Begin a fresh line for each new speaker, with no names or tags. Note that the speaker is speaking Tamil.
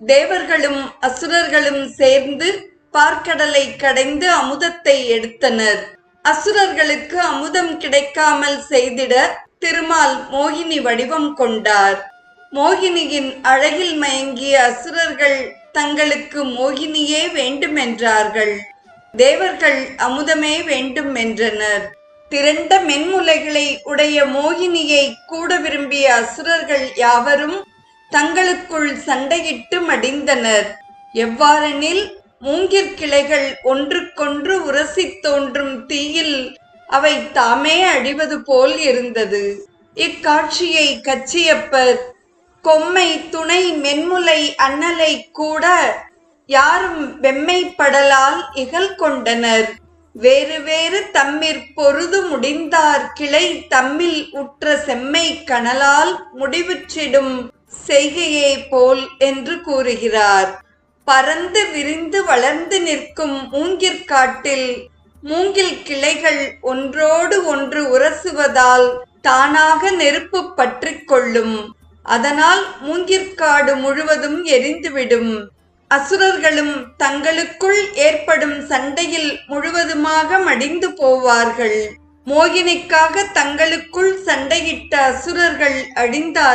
தேவர்களும் அசுரர்களும் சேர்ந்து பார்க்கடலை கடைந்து அமுதத்தை எடுத்தனர். அசுரர்களுக்கு அமுதம் கிடைக்காமல் செய்திட திருமால் மோகினி வடிவம் கொண்டார். மோகினியின் அழகில் மயங்கிய அசுரர்கள் தங்களுக்கு மோகினியே வேண்டுமென்றார்கள். தேவர்கள் அமுதமே வேண்டும் என்றனர். திரண்ட மென்முலைகளை உடைய மோகினியை கூட விரும்பிய அசுரர்கள் யாவரும் தங்களுக்குள் சண்டையிட்டு மடிந்தனர் எவ்வாறெனில் மூங்கிற் கிளைகள் ஒன்றுக்கொன்று உரசித் தோன்றும் தீயில் அவை தாமே அழிவது போல் இருந்தது. இக்காட்சியை கச்சியப்பர் கொம்மை துணை மென்முலை அண்ணலை கூட யாரும் வெம்மைப்படலால் இகல் கொண்டனர். வேறு வேறு தம்மிற் பொருது முடிந்தார் கிளை தம்மில் உற்ற செம்மை கணலால் முடிவுற்றிடும் செய்கையே போல் என்று கூறுகிறார். பறந்து விரிந்து வளர்ந்து நிற்கும் மூங்கிற்காட்டில் மூங்கில் கிளைகள் ஒன்றோடு ஒன்று உரசுவதால் தானாக நெருப்பு பற்றிக் கொள்ளும். அதனால் மூங்கிற்காடு முழுவதும் எரிந்துவிடும். அசுரர்களும் தங்களுக்குள் ஏற்படும் சண்டையில் முழுவதுமாக மடிந்து போவார்கள். மோகினிக்காக தங்களுக்குள் சண்டையிட்ட அசுரர்கள் அழிந்தார்.